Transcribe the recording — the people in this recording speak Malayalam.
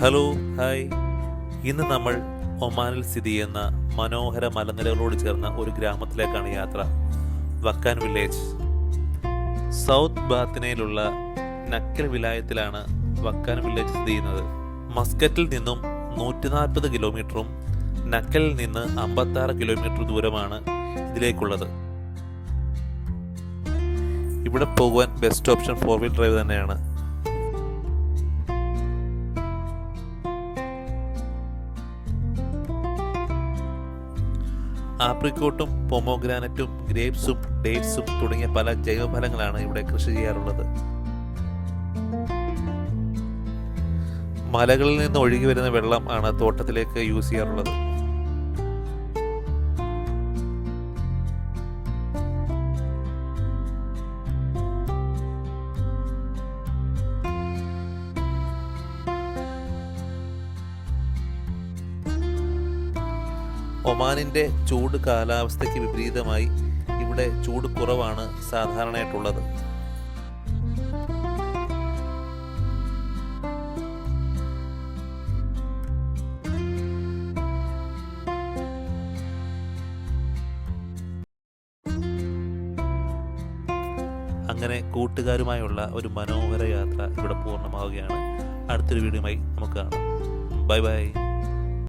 ഹലോ ഹായ് ഇന്ന് നമ്മൾ ഒമാനിൽ സ്ഥിതി ചെയ്യുന്ന മനോഹര മലനിരകളോട് ചേർന്ന ഒരു ഗ്രാമത്തിലേക്കാണ് യാത്ര. വക്കാൻ വില്ലേജ് സൗത്ത് ബാത്തിനയിലുള്ള നക്കൽ വിലായത്തിലാണ് വക്കാൻ വില്ലേജ് സ്ഥിതി ചെയ്യുന്നത്. മസ്കറ്റിൽ നിന്നും നൂറ്റി നാൽപ്പത് കിലോമീറ്ററും നക്കലിൽ നിന്ന് അമ്പത്താറ് കിലോമീറ്റർ ദൂരമാണ് ഇതിലേക്കുള്ളത്. ഇവിടെ പോകുവാൻ best option four wheel drive തന്നെയാണ്. ആപ്രിക്കോട്ടും പൊമോഗ്രാനറ്റും ഗ്രേപ്സും ഡേറ്റ്സും തുടങ്ങിയ പല ജൈവഫലങ്ങളാണ് ഇവിടെ കൃഷി ചെയ്യാറുള്ളത്. മലകളിൽ നിന്ന് ഒഴുകി വരുന്ന വെള്ളം ആണ് തോട്ടത്തിലേക്ക് യൂസ് ചെയ്യാറുള്ളത്. ഒമാനിന്റെ ചൂട് കാലാവസ്ഥയ്ക്ക് വിപരീതമായി ഇവിടെ ചൂട് കുറവാണ് സാധാരണയായിട്ടുള്ളത്. അങ്ങനെ കൂട്ടുകാരുമായുള്ള ഒരു മനോഹര യാത്ര ഇവിടെ പൂർണമാവുകയാണ്. അടുത്തൊരു വീഡിയോയുമായി നമുക്ക് കാണാം. Bye bye.